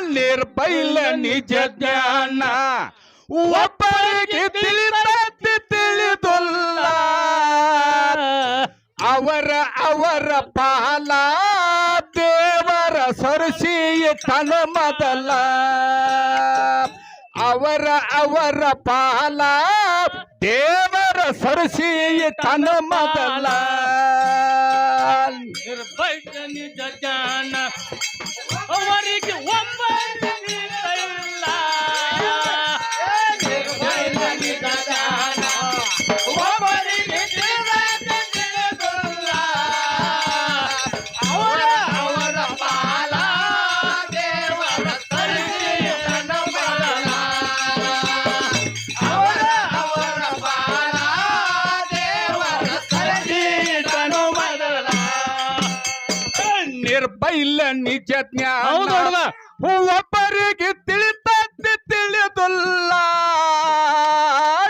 ನಿರ್ಬೈಲ ನಿಜ ಜ್ಞಾನ. ಒಬ್ಬರಿಗೆ ತಿಳಿದದ್ದು ತಿಳಿದುಲ್ಲ. ಅವರ ಅವರ ಪಾಲ ದೇವರ ಸರಸಿಯ ತನ ಮೊದಲ. ಅವರ ಅವರ ಪಾಲ ದೇವರ ಸರಸಿಯ ತನ ಮೊದಲ. ನಿರ್ಭಯ ನಿಜ ಜ್ಞಾನ. ಅವರಿಗೆ ಒಬ್ಬ ನಿರ್ಬೈಲ ನಿಜ ಜ್ಞಾನ. ಒಬ್ಬರಿಗೆ ತಿಳಿದದ್ದು ತಿಳಿದುಲ್ಲ.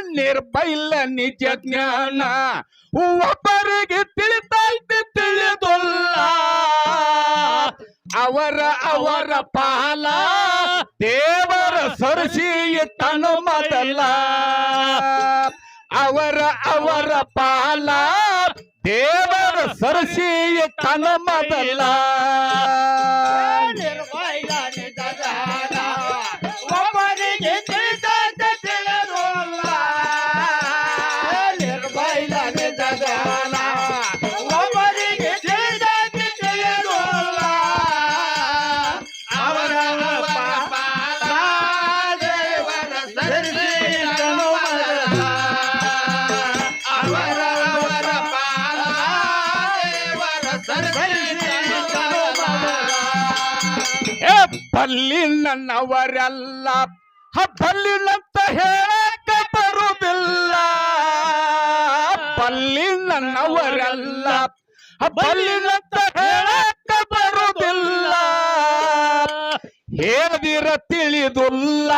ನಿರ್ಬೈಲ ನಿಜ ಜ್ಞಾನ. ಒಬ್ಬರಿಗೆ ತಿಳಿದದ್ದು ತಿಳಿದುಲ್ಲ. ಅವರ ಅವರ ಪಾಲ ದೇವರ ಸರಸಿಯ ತನು ಮೊದಲ. ಅವರ ಅವರ ಪಾಲ ಸರಸಿಯ ತನ ಮೊದಲ ಬಲ್ಲಿ ನನ್ನವರೆಲ್ಲ ಬಲ್ಲಿನಂತ ಹೇಳಕ ಬರುವುದಿಲ್ಲ. ಬಲ್ಲಿ ನನ್ನವರೆಲ್ಲ ಬಲ್ಲಿನಂತ ಹೇಳಕ ಬರುವುದಿಲ್ಲ. ಹೇಳದಿರ ತಿಳಿದುಲ್ಲ.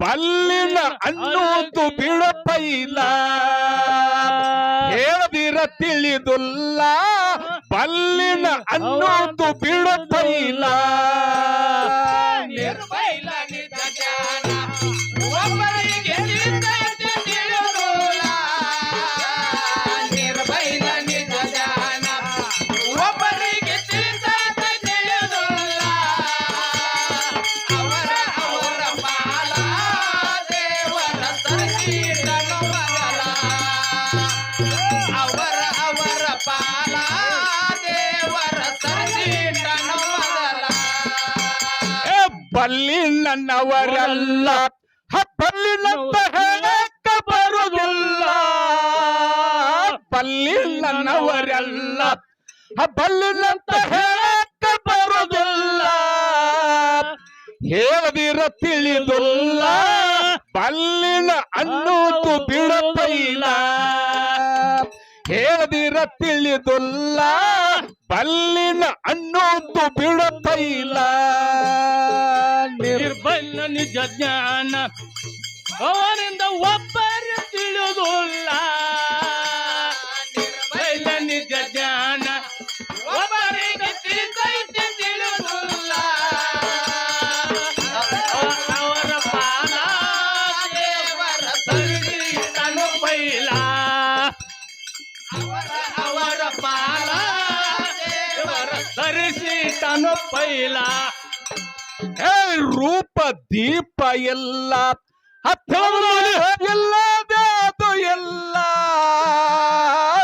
ಬಲ್ಲಿನ ಅನ್ನೋದು ಬಿಡಪೈಲ ಹೇಳದಿರ ತಿಳಿದುಲ್ಲ. ಬಲ್ಲಿನ ಅನ್ನೋದು ಬಿಳಪೈಲ. ಏ ಬಲ್ಲಿ ನನ್ನವರೆಲ್ಲ ಬಲ್ಲಿನಂತ ಹೇಳಕ್ಕ ಬರುವುದಿಲ್ಲ ಬಲ್ಲಿ ನನ್ನವರೆಲ್ಲ ಬಲ್ಲಿನಂತ ಹೇಳಕ್ಕ ಬರುವುದಿಲ್ಲ ಹೇಳದಿರ ತಿಳಿದುಲ್ಲ ಬಲ್ಲಿನ ಅನ್ನೋದು ಬಿಡಪೈಲ ಹೇಳದಿರ ತಿಳಿದುಲ್ಲ ಬಲ್ಲಿನ ಅನ್ನೋದು ಬಿಡುತ್ತೈಲ ನಿರ್ಬಲ್ಲ ನಿಜ ಜ್ಞಾನ ಅವರಿಂದ ಒಬ್ಬರು ತಿಳಿದುಲ್ಲ. ಸರಿಸಿದನು ಪೈಲ. ಹೇ ರೂಪ ದೀಪ ಎಲ್ಲ. ಎಲ್ಲ ಎಲ್ಲದೇ ಅದು ಎಲ್ಲ.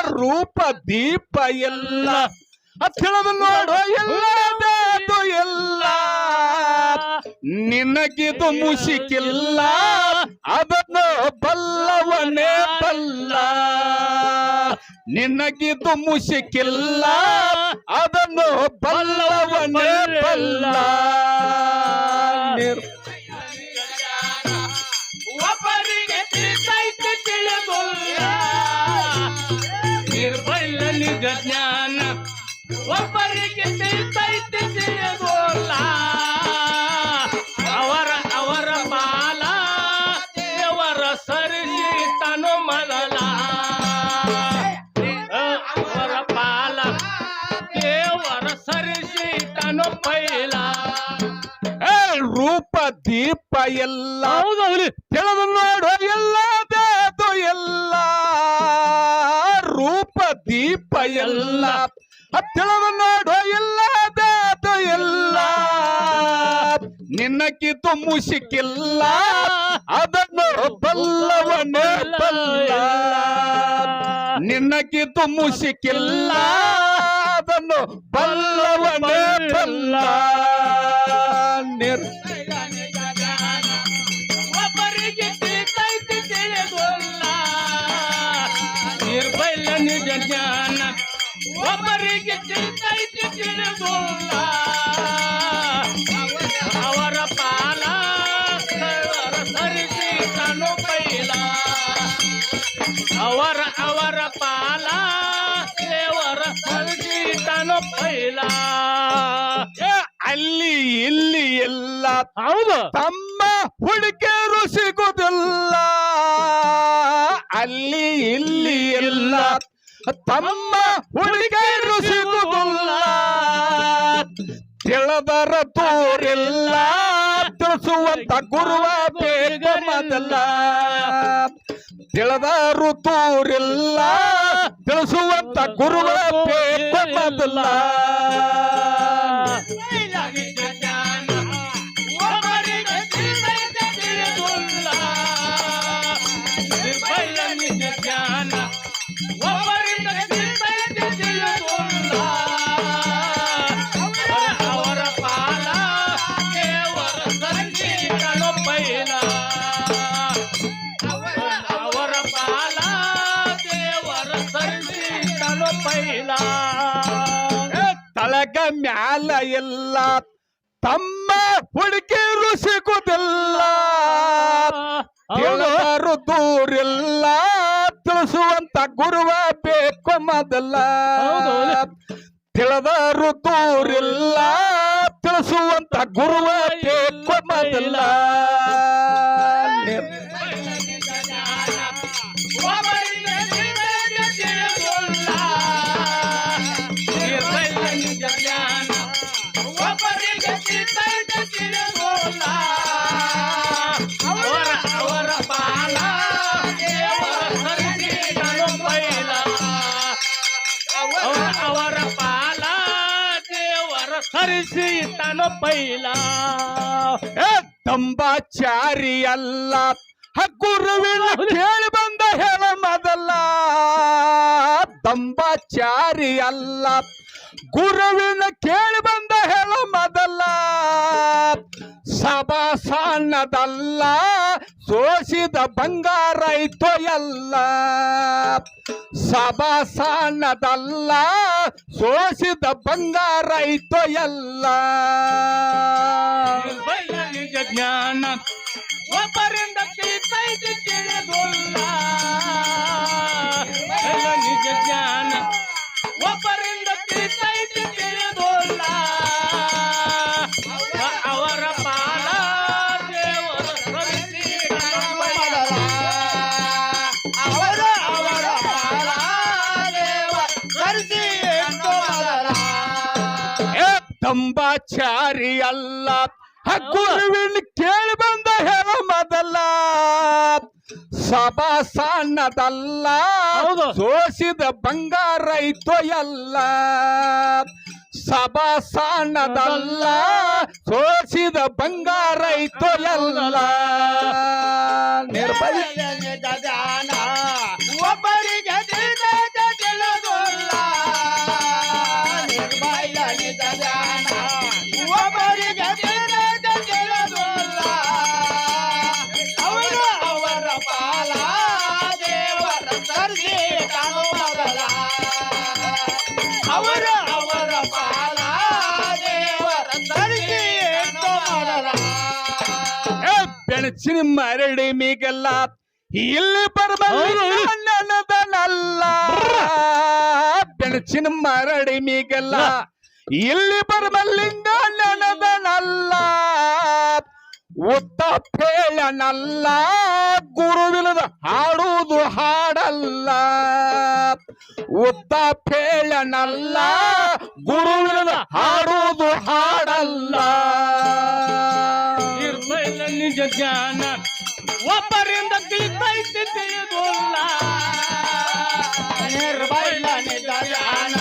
ರೂಪ ದೀಪ ಎಲ್ಲ. ಹತ್ತಿಳದು ನೋಡು. ಎಲ್ಲ ಅದು ಎಲ್ಲ. ನಿನಗಿದು ಮುಸಿಕಿಲ್ಲ. ಅದನ್ನು ಬಲ್ಲವನೇ ನಿನಗಿದು ಮುಸಿಕಿಲ್ಲ ಅದನ್ನು ಬಲ್ಲವನೇ ಬಲ್ಲ. ನಿರ್- ಒಬ್ಬರಿಗೆ ತಿಳಿದೈತೆ ತಿಳಿದುಲ್ಲ. ನಿರ್ಬಲ ನಿಜ ಜ್ಞಾನ. ಒಬ್ಬರಿಗೆ ತಿಳಿದೈತೆ ಎಲ್ಲ. ತಿಳಿದು ನೋಡು ಎಲ್ಲದೇದು ಎಲ್ಲ ರೂಪ ದೀಪ ಎಲ್ಲ. ತಿಳಿದು ನೋಡು ಎಲ್ಲದೇದು ಎಲ್ಲ ನಿನ್ನ ಕಿತ್ತು ಮುಸಿಕಿಲ್ಲ ಅದನ್ನು ಬಲ್ಲವನೇ ಬಲ್ಲ ನಿನ್ನ ಕಿತ್ತು ಮುಸಿಕಿಲ್ಲ ಅದನ್ನು ಬಲ್ಲವನೇ ಬಲ್ಲ ಅವರ ಪಾಲ ಅವರ ಅವರ ಪಾಲ ದೇವರ ಸರಿಸಿ ತನು ಪೈಲ ಅಲ್ಲಿ ಇಲ್ಲಿ ಎಲ್ಲ ಹೌದು. ತಮ್ಮ ಹುಡುಗಿಯರು ಸಿಗುದಿಲ್ಲ ಅಲ್ಲಿ ಇಲ್ಲಿ ಎಲ್ಲ ತಮ್ಮ ಹುಡುಗಿಯರು ಸಿಗುವುದಿಲ್ಲ. ತಿಳಿದರ ತೋರಿಲ್ಲ. ತಿಳಿಸುವಂತ ಗುರುವ ಬೇಗ ಮೊದಲ. ತಿಳಿದರು ತೋರಿಲ್ಲ. ತಿಳಿಸುವಂತ ಗುರುವ ಬೇಗ ಮೊದಲ. ತಮ್ಮ ಹುಡುಕಿ ಋಷಿಕುದಿಲ್ಲ. ತಿಳಿದರು ದೂರಿಲ್ಲ. ತಿಳಿಸುವಂತ ಗುರುವ ಬೇಕು ಮೊದಲ. ತಿಳಿದರು ದೂರಿಲ್ಲ. ತಿಳಿಸುವಂತ ಗುರುವ ಬೇಕು ಮೊದಲ. ಏ, ತಂಬಾಚಾರಿ ಅಲ್ಲ ಗುರುವಿನ ಕೇಳಿ ಬಂದ ಹೇಳ ಮೊದಲ. ತಂಬಾಚಾರಿ ಅಲ್ಲ ಗುರುವಿನ ಕೇಳಿ ಬಂದ ಸಭಾ ಸಣ್ಣದಲ್ಲ ಸೋಸಿದ ಬಂಗಾರ ಇತ್ತು ಎಲ್ಲ. ಸಭಾ ಸಣ್ಣದಲ್ಲ ಸೋಸಿದ ಬಂಗಾರ ಇತ್ತು ಎಲ್ಲ. ಜ್ಞಾನ ಒಬ್ಬರಿಂದ ಏ ತಂಬಾಚಾರಿ ಅಲ್ಲ ಗುರುವಿನ ಕೇಳಿ ಬಂದ ಹೇಳ ಮೊದಲ ಸಭಾ ಸಣ್ಣದಲ್ಲ ಹೌದು. ಸೋಸಿದ ಬಂಗಾರ ಐತೋ ಎಲ್ಲ ಸಭಾ ಸಣ್ಣದಲ್ಲ ಸೋಸಿದ ಬಂಗಾರ ಐತೋ ಎಲ್ಲ ನಿರ್ಭಯ ಅವರ ಅವರ ಪಾಲ ದೇವರ ಏ, ಬೆಣಚಿನ ಮರಡಿ ಮೀಗಲ್ಲ ಇಲ್ಲಿ ಬರಬಲ್ಲ ನನದನಲ್ಲ ಬೆಣಚಿನ ಮರಡಿ ಮೀಗಲ್ಲ ಇಲ್ಲಿ ಬರಬಲ್ಲಿಂದ ನನದನಲ್ಲ ಉತ್ತ ಪೇಳನಲ್ಲ ಗುರುವಿನದ ಹಾಡುವುದು ಹಾಡಲ್ಲ. ಉತ್ತ ಪೇಳನಲ್ಲ ಗುರುವಿನ ಹಾಡುವುದು ಹಾಡಲ್ಲ. ಇರ್ತೈಲ್ಲ ನಿಜ ಜ್ಞಾನ ಒಬ್ಬರಿಂದ ತಿಳಿತೈತಿ ತಿಳಿಯೋದಿಲ್ಲ ನಿರ್ಬೈಲ ನಿಜ ಜ್ಞಾನ.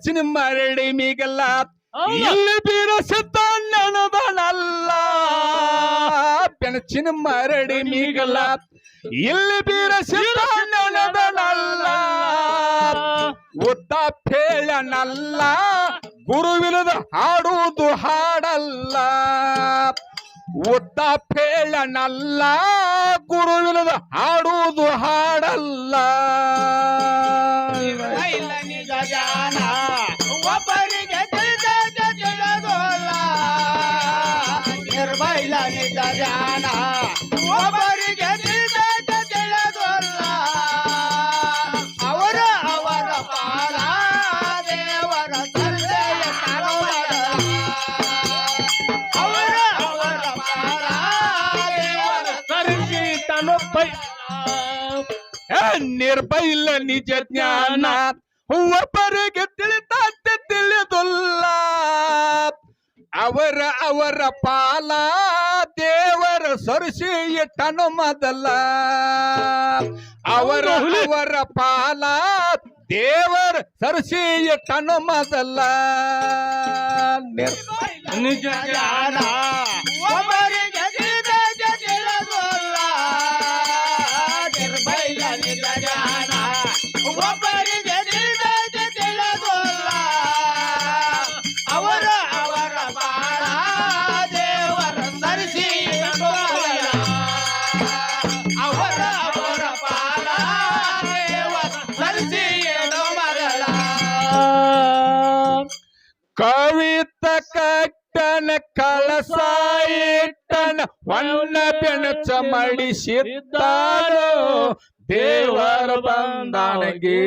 ಬೆಣಚಿನ ಮರಡಿ ಮೀಗಲ್ಲ ಹೌದು. ಇಲ್ಲಿ ಬೀರಸಿದ್ದ ನೆನದನಲ್ಲ ಬೆಣಚಿನ ಮರಡಿ ಮೀಗಲ್ಲ ಇಲ್ಲಿ ಬೀರಸಿದ್ದ ನೆನದನಲ್ಲ ಉದ್ದ ಪೇಳನಲ್ಲ ಗುರುವಿನದ ಹಾಡುವುದು ಹಾಡಲ್ಲ ಉದ್ದ ಪೇಳನಲ್ಲ ಗುರುವಿನದ ಹಾಡುವುದು ಹಾಡಲ್ಲ ಇಲ್ಲ ನಿಜ ಜಾನ ಒಬ್ಬರಿಗೆ ತಿಳಿದ ತಿಳಿದೋಲ್ಲ ನಿರ್ಭೈಲ ನಿಜ ಜಾನ ಒಬ್ಬರಿಗೆ ತಿಳಿದ ತಿಳಿದೋಲ್ಲ ಅವರ ಅವರ ಪಾಲ ದೇವರ ಸರ್ಜಯ ಅವರ ಅವರ ಪಾಲ ದೇವರ ಸರಿಸಿ ಇಟ್ಟನು ಮೊದಲ. ಅವರ ಅವರ ಪಾಲ ದೇವರ ಸರಿಸಿ ಇಟ್ಟನು ಮೊದಲ ನಿಜ. ಕವಿತ ಕಟ್ಟನ ಕಳಸ ಇಟ್ಟನ ಹೊನ್ನ ಬೆಣಚ ಮಾಡಿಸಿದ್ದಾನು ದೇವರ ಬಂದನಗೆ